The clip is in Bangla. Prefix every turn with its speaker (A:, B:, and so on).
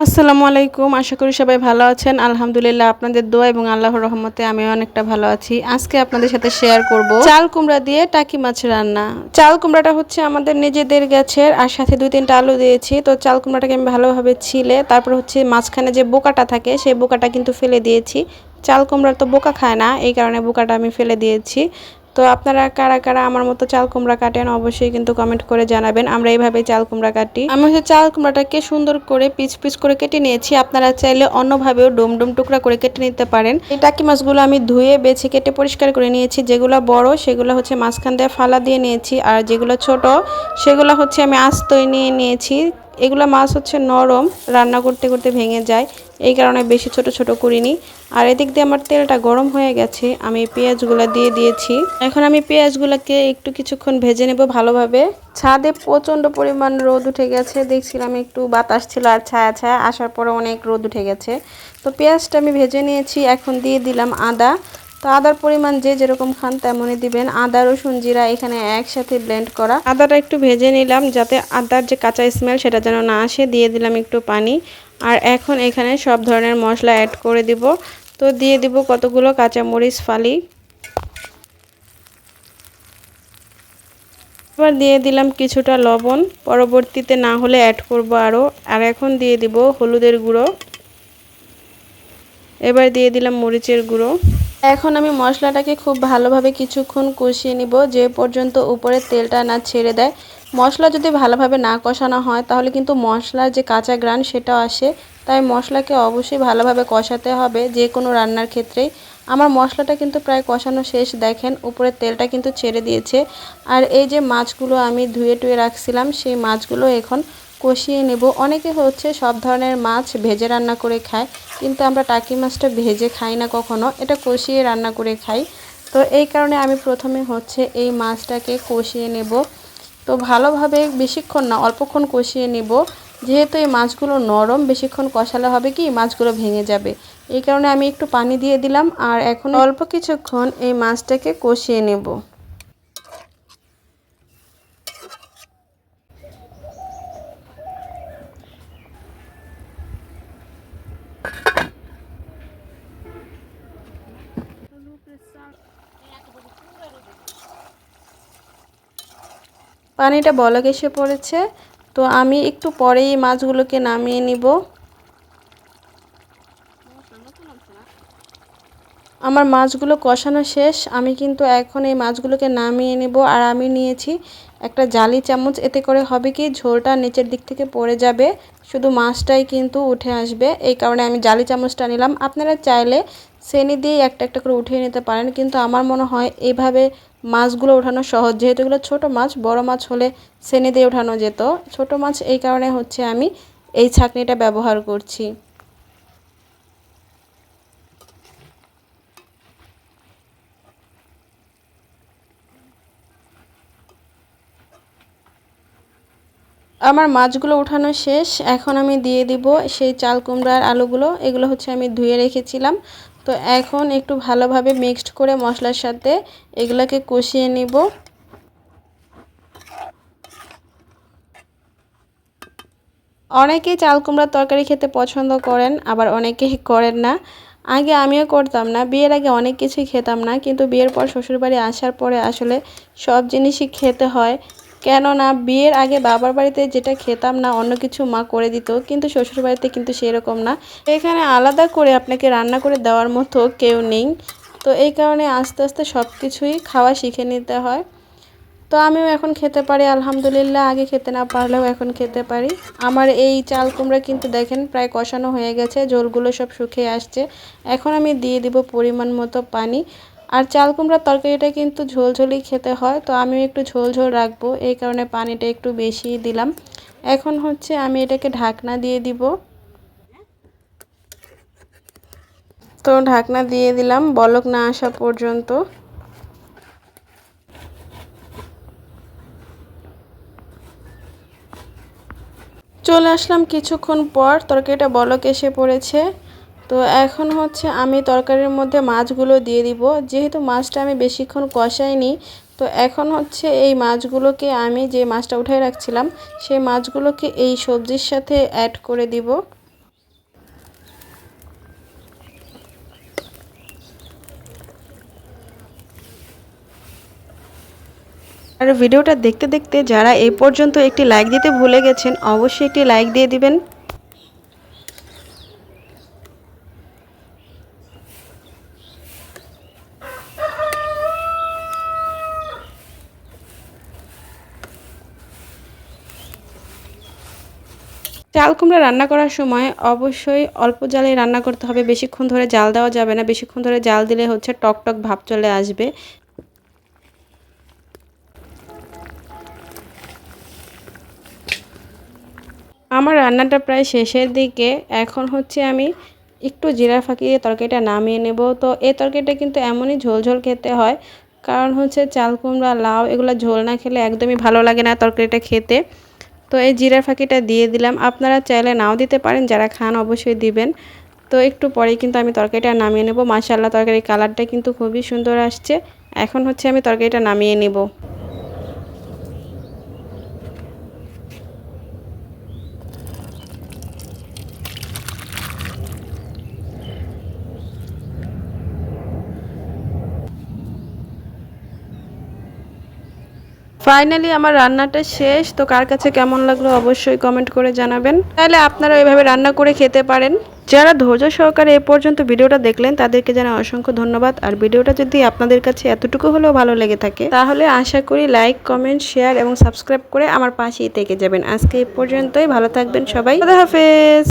A: আসসালামু আলাইকুম, আশা করি সবাই ভালো আছেন। আলহামদুলিল্লাহ আপনাদের দোয়া এবং আল্লাহর রহমতে আমি অনেকটা ভালো আছি। আজকে আপনাদের সাথে শেয়ার করব চাল কুমড়া দিয়ে টাকি মাছ রান্না। চাল কুমড়াটা হচ্ছে আমাদের নিজেদের গাছের, আর সাথে দুই তিনটা আলু দিয়েছি। তো চাল কুমড়াটাকে আমি ভালোভাবে ছিলে, তারপর হচ্ছে মাঝখানে যে বোকাটা থাকে, সেই বোকাটা কিন্তু ফেলে দিয়েছি। চাল কুমড়ার তো বোকা খায় না, এই কারণে বোকাটা আমি ফেলে দিয়েছি। তো আপনারা কারা কারা আমার মতো চাল কুমড়া কাটেন অবশ্যই কিন্তু কমেন্ট করে জানাবেন। আমরা এইভাবে চাল কুমড়া কাটি। আমি হচ্ছে চাল কুমড়াটাকে সুন্দর করে পিচ পিচ করে কেটে নিয়েছি। আপনারা চাইলে অন্যভাবেও ডুম ডুম টুকরা করে কেটে নিতে পারেন। এই টাকি মাছগুলো আমি ধুয়ে, বেছে কেটে পরিষ্কার করে নিয়েছি। যেগুলো বড়, সেগুলো হচ্ছে মাঝখান দিয়ে ফালা দিয়ে নিয়েছি। আর যেগুলো ছোট, সেগুলো হচ্ছে আমি আস্তই নিয়ে নিয়েছি। এগুলো মাছ হচ্ছে নরম, রান্না করতে করতে ভেঙে যায়। এই কারণে বেশি ছোট ছোট করিনি। আর এদিক দিয়ে আমার তেলটা গরম হয়ে গেছে, আমি পেঁয়াজগুলো দিয়ে দিয়েছি। এখন আমি পেঁয়াজগুলোকে একটু কিছুক্ষণ ভেজে নেব ভালোভাবে। ছাদে প্রচণ্ড পরিমাণ রোদ উঠে গেছে, দেখছিলাম একটু বাতাস ছিল আর ছায়া ছায়া আসার পরে অনেক রোদ উঠে গেছে। তো পেঁয়াজটা আমি ভেজে নিয়েছি, এখন দিয়ে দিলাম আদা। তো আদার পরিমাণ যে যেরকম খান তেমনই দিবেন। আদা, রসুন, জিরা এখানে একসাথে ব্লেন্ড করা। আদাটা একটু ভেজে নিলাম যাতে আদার যে কাঁচা স্মেল সেটা যেন না আসে। দিয়ে দিলাম একটু পানি। আর এখন এখানে সব ধরনের মশলা অ্যাড করে দিব। তো দিয়ে দিব কতগুলো কাঁচামরিচ ফালি। এবার দিয়ে দিলাম কিছুটা লবণ। পরবর্তীতে না হলে অ্যাড করব আরও আর এখন দিয়ে দিব হলুদের গুঁড়ো। এবার দিয়ে দিলাম মরিচের গুঁড়ো। এখন আমি মশলাটাকে খুব ভালোভাবে কিছুক্ষণ কষিয়ে নিব। যে পর্যন্ত উপরে তেলটা না ছেড়ে দেয়। মশলা যদি ভালোভাবে না কষানো হয়, তাহলে কিন্তু মশলার যে কাঁচা গ্রান সেটাও আসে। তাই মশলাকে অবশ্যই ভালোভাবে কষাতে হবে যে কোনো রান্নার ক্ষেত্রেই। আমার মশলাটা কিন্তু প্রায় কষানো শেষ। দেখেন উপরে তেলটা কিন্তু ছেড়ে দিয়েছে। আর এই যে মাছগুলো আমি ধুয়ে টুয়ে রাখছিলাম, সেই মাছগুলো এখন কষিয়ে নেব। অনেকে হচ্ছে সব ধরনের মাছ ভেজে রান্না করে খায়, কিন্তু আমরা টাকি মাছটা ভেজে খাই না কখনো। এটা কষিয়ে রান্না করে খাই। তো এই কারণে আমি প্রথমে হচ্ছে এই মাছটাকে কষিয়ে নেব। তো ভালোভাবে বেশিক্ষণ না, অল্পক্ষণ কষিয়ে নেব। যেহেতু এই মাছগুলো নরম, বেশিক্ষণ কষালে হবে কি, মাছগুলো ভেঙে যাবে। এই কারণে আমি একটু পানি দিয়ে দিলাম আর এখন অল্প কিছুক্ষণ এই মাছটাকে কষিয়ে নেব। পানিটা বলক এসে পড়েছে। তো আমি একটু পরেই মাছগুলোকে নামিয়ে নিব। আমার মাছগুলো কষানো শেষ, আমি কিন্তু এখন এই মাছগুলোকে নামিয়ে নেব আর আমি নিয়েছি একটা জালি চামচ। এতে করে হবে কি, ঝোলটা নিচের দিক থেকে পড়ে যাবে, শুধু মাছটাই কিন্তু উঠে আসবে। এই কারণে আমি জালি চামচটা নিলাম। আপনারা চাইলে সেনি দিয়ে একটা একটা করে উঠিয়ে নিতে পারেন, কিন্তু আমার মনে হয় এইভাবে মাছগুলো ওঠানো সহজ। যেহেতু এগুলো ছোটো মাছ, বড় মাছ হলে সেনি দিয়ে ওঠানো যেত। ছোট মাছ এই কারণে হচ্ছে আমি এই ছাকনিটা ব্যবহার করছি। আমার মাছগুলো উঠানো শেষ। এখন আমি দিয়ে দিব সেই চাল কুমড়ার আলুগুলো। এগুলো হচ্ছে আমি ধুয়ে রেখেছিলাম। তো এখন একটু ভালোভাবে মিক্সড করে মশলার সাথে এগুলোকে কষিয়ে নিব। অনেকেই চাল কুমড়ার তরকারি খেতে পছন্দ করেন, আবার অনেকেই করেন না। আগে আমিও করতাম না, বিয়ের আগে অনেক কিছুই খেতাম না, কিন্তু বিয়ের পর শ্বশুরবাড়ি আসার পরে আসলে সব জিনিসই খেতে হয়। কেননা বিয়ের আগে বাবার বাড়িতে যেটা খেতাম না, অন্য কিছু মা করে দিত, কিন্তু শ্বশুর বাড়িতে কিন্তু সেরকম না। এখানে আলাদা করে আপনাকে রান্না করে দেওয়ার মতো কেউ নেই। তো এই কারণে আস্তে আস্তে সব কিছুই খাওয়া শিখে নিতে হয়। তো আমিও এখন খেতে পারি, আলহামদুলিল্লাহ। আগে খেতে না পারলেও এখন খেতে পারি। আমার এই চাল কুমড়া কিন্তু দেখেন প্রায় কষানো হয়ে গেছে জলগুলো সব শুকিয়ে আসছে। এখন আমি দিয়ে দিব পরিমাণ মতো পানি। আর চাল কুমড়ার তরকারিটা কিন্তু ঝোলঝোলই খেতে হয়, তো আমিও একটু ঝোল ঝোল রাখব। এই কারণে পানিটা একটু বেশি দিলাম। এখন হচ্ছে আমি এটাকে ঢাকনা দিয়ে দিব। তো ঢাকনা দিয়ে দিলাম, বলক না আসা পর্যন্ত। চলে আসলাম কিছুক্ষণ পর, তরকারিটা বলক এসে পড়েছে। তো এখন হচ্ছে আমি তরকারির মধ্যে মাছগুলো দিয়ে দিব। যেহেতু মাছটা আমি বেশিক্ষণ কষাইনি, তো এখন হচ্ছে এই মাছগুলোকে আমি যে মাছটা উঠাই রাখছিলাম, সেই মাছগুলোকে এই সবজির সাথে অ্যাড করে দিব। আর ভিডিওটা দেখতে দেখতে যারা এই পর্যন্ত একটি লাইক দিতে ভুলে গেছেন, অবশ্যই একটি লাইক দিয়ে দিবেন। চাল কুমড়া রান্না করার সময় অবশ্যই অল্প জালে রান্না করতে হবে। বেশিক্ষণ ধরে জাল দেওয়া যাবে না। বেশিক্ষণ ধরে জাল দিলে হচ্ছে টক টক ভাব চলে আসবে। আমার রান্নাটা প্রায় শেষের দিকে। এখন হচ্ছে আমি একটু জিরা ফাঁকিয়ে তরকারিটা নামিয়ে নেব। তো এই তরকারিটা কিন্তু এমনই ঝোল ঝোল খেতে হয়। কারণ হচ্ছে চাল কুমড়া, লাউ, এগুলো ঝোল না খেলে একদমই ভালো লাগে না তরকারিটা খেতে। তো এই জিরার ফাঁকিটা দিয়ে দিলাম। আপনারা চাইলে নাও দিতে পারেন, যারা খান অবশ্যই দিবেন। তো একটু পরে কিন্তু আমি তরকারিটা নামিয়ে নেব। মাশাল্লাহ তরকারির কালারটা কিন্তু খুবই সুন্দর আসছে। এখন হচ্ছে আমি তরকারিটা নামিয়ে নেব। ফাইনালি আমার রান্নাটা শেষ। তো কার কাছে কেমন লাগল অবশ্যই কমেন্ট করে জানাবেন। তাহলে আপনারা এভাবে রান্না করে খেতে পারেন। যারা ধৈর্য সহকারে এ পর্যন্ত ভিডিওটা দেখলেন, তাদেরকে জানা অসংখ্য ধন্যবাদ। আর ভিডিওটা যদি আপনাদের কাছে এতটুকু হলেও ভালো লেগে থাকে, তাহলে আশা করি লাইক কমেন্ট শেয়ার এবং সাবস্ক্রাইব করে আমার পাশেই থেকে যাবেন। আজকে এ পর্যন্তই। ভালো থাকবেন সবাই। হাফেজ।